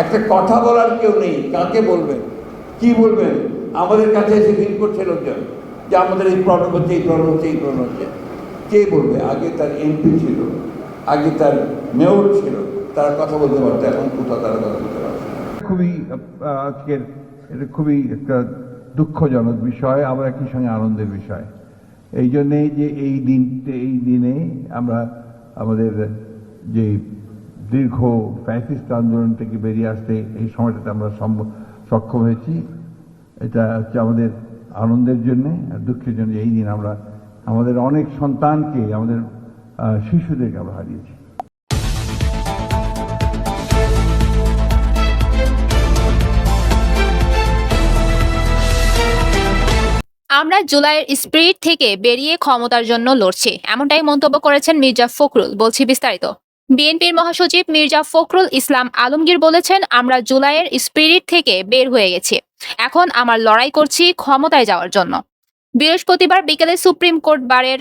একটা কথা বলার কেউ নেই, কাকে বলবেন? কি বলবেন? আমাদের কাছে এসে ভিড় করছে লোকজন যে আমাদের এই প্রবলেম হচ্ছে, এই প্রবলেম হচ্ছে, এই প্রবলেম হচ্ছে। কে বলবে? আগে তার এমপি ছিল, আগে তার মেয়র ছিল, তারা কথা বলতে পারতো, এখন কোথাও তারা কথা বলতে পারছে খুবই আজকের এটা খুবই একটা দুঃখজনক বিষয়, আবার একই সঙ্গে আনন্দের বিষয়। এই জন্যে যে এই দিন এই দিনে আমরা আমাদের যে দীর্ঘ ফ্যাসিস্ট আন্দোলন থেকে বেরিয়ে আসতে এই সময়টাতে আমরা সক্ষম হয়েছি। এটা হচ্ছে আমাদের আনন্দের জন্যে, আর দুঃখের জন্য এই দিন আমরা আমাদের অনেক সন্তানকে, আমাদের শিশুদেরকে আমরা হারিয়েছি। আমরা জুলাইয়ের স্পিরিট থেকে বেরিয়ে ক্ষমতার জন্য লড়ছি, এমনটাই মন্তব্য করেছেন মির্জা ফখরুল, বলছি বিস্তারিত। বিএনপির মহাসচিব মির্জা ফখরুল ইসলাম আলমগীর বলেছেন, আমরা জুলাইয়ের স্পিরিট থেকে বের হয়ে গেছি। এখন আমার লড়াই করছি ক্ষমতায় যাওয়ার জন্য। বৃহস্পতিবার বিকেলে সুপ্রিম কোর্ট বারের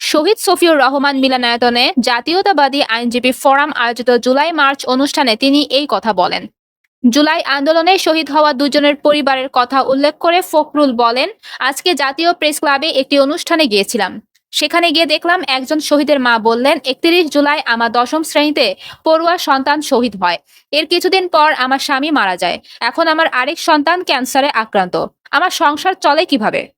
শহীদ সফিউর রহমান মিলনায়তনে জাতীয়তাবাদী আইনজীবী ফোরাম আয়োজিত জুলাই মার্চ অনুষ্ঠানে তিনি এই কথা বলেন। জুলাই আন্দোলনে শহীদ হওয়া দুজনের পরিবারের কথা উল্লেখ করে ফখরুল বলেন, আজকে জাতীয় প্রেস ক্লাবে একটি অনুষ্ঠানে গিয়েছিলাম। সেখানে গিয়ে দেখলাম একজন শহীদের মা বললেন, একত্রিশ জুলাই আমার দশম শ্রেণীতে পড়ুয়া সন্তান শহীদ হয়। এর কিছুদিন পর আমার স্বামী মারা যায়। এখন আমার আরেক সন্তান ক্যান্সারে আক্রান্ত। আমার সংসার চলে কীভাবে?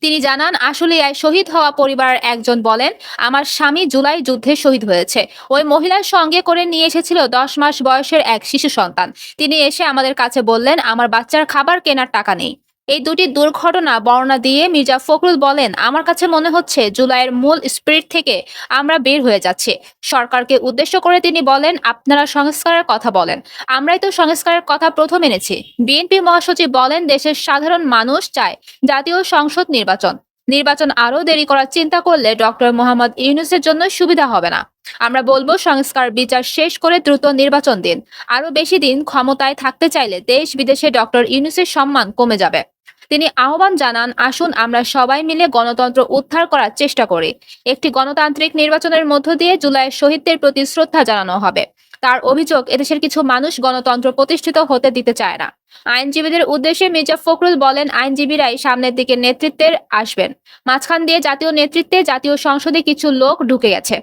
তিনি জানান আশুলিয়ায় শহীদ হওয়া পরিবারের একজন বলেন, আমার স্বামী জুলাই যুদ্ধে শহীদ হয়েছে। ওই মহিলার সঙ্গে করে নিয়ে এসেছিল দশ মাস বয়সের এক শিশু সন্তান। তিনি এসে আমাদের কাছে বললেন, আমার বাচ্চার খাবার কেনার টাকা নেই। এই দুটি দুর্ঘটনা বর্ণনা দিয়ে মির্জা ফখরুল বলেন, আমার কাছে মনে হচ্ছে জুলাইয়ের মূল স্পিরিট থেকে আমরা বের হয়ে যাচ্ছি। সরকারকে উদ্দেশ্য করে তিনি বলেন, আপনারা সংস্কারের কথা বলেন। আমরাই তো সংস্কারের কথা প্রথম এনেছি। বিএনপি মহাসচিব বলেন, দেশের সাধারণ মানুষ চায় জাতীয় সংসদ নির্বাচন। নির্বাচন আরও দেরি করার চিন্তা করলে ডক্টর মোহাম্মদ ইউনুসের জন্য সুবিধা হবে না। আমরা বলব, সংস্কার বিচার শেষ করে দ্রুত নির্বাচন দিন। আরও বেশি দিন ক্ষমতায় থাকতে চাইলে দেশ বিদেশে ডক্টর ইউনুসের সম্মান কমে যাবে। তিনি আহ্বান জানান, আসুন আমরা সবাই মিলে গণতন্ত্র উদ্ধার করার চেষ্টা করি। একটি গণতান্ত্রিক নির্বাচনের মধ্য দিয়ে জুলাইয়ের শহীদদের প্রতি শ্রদ্ধা জানানো হবে। তার অভিযোগ, এদেশের কিছু মানুষ গণতন্ত্র প্রতিষ্ঠিত হতে দিতে চায় না। আইনজীবীদের উদ্দেশ্যে মির্জা ফখরুল বলেন, আইনজীবীরাই সামনের দিকে নেতৃত্বের আসবেন। মাঝখান দিয়ে জাতীয় নেতৃত্বে জাতীয় সংসদে কিছু লোক ঢুকে গেছে।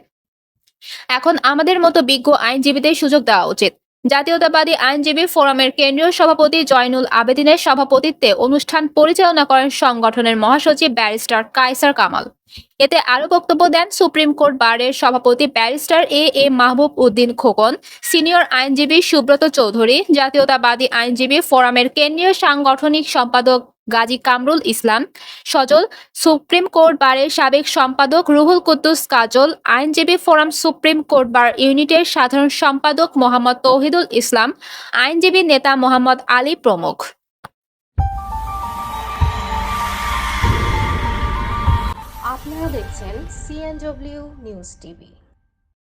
এখন আমাদের মতো বিজ্ঞ আইনজীবীদের সুযোগ দেওয়া উচিত। জাতীয়তাবাদী আইনজীবী ফোরামের কেন্দ্রীয় সভাপতি জয়নুল আবেদিনের সভাপতিত্বে অনুষ্ঠান পরিচালনা করেন সংগঠনের মহাসচিব ব্যারিস্টার কায়সার কামাল। এতে আরও বক্তব্য দেন সুপ্রিম কোর্ট বারের সভাপতি barrister A A Mahbub Uddin Khokon, senior আইনজীবী সুব্রত চৌধুরী, জাতীয়তাবাদী আইনজীবী ফোরামের কেন্দ্রীয় সাংগঠনিক সম্পাদক গাজী কামরুল ইসলাম, সজল সুপ্রিম কোর্ট বারের সাবেক সম্পাদক রুহুল কুদ্দুস কাজল, আইনজীবী ফোরাম সুপ্রিম কোর্ট বার ইউনিটের সাধারণ সম্পাদক মোহাম্মদ তৌহিদুল ইসলাম, আইনজীবী নেতা মোহাম্মদ আলী প্রমুখ। আপনারা দেখছেন সিএনডব্লিউ নিউজ টিভি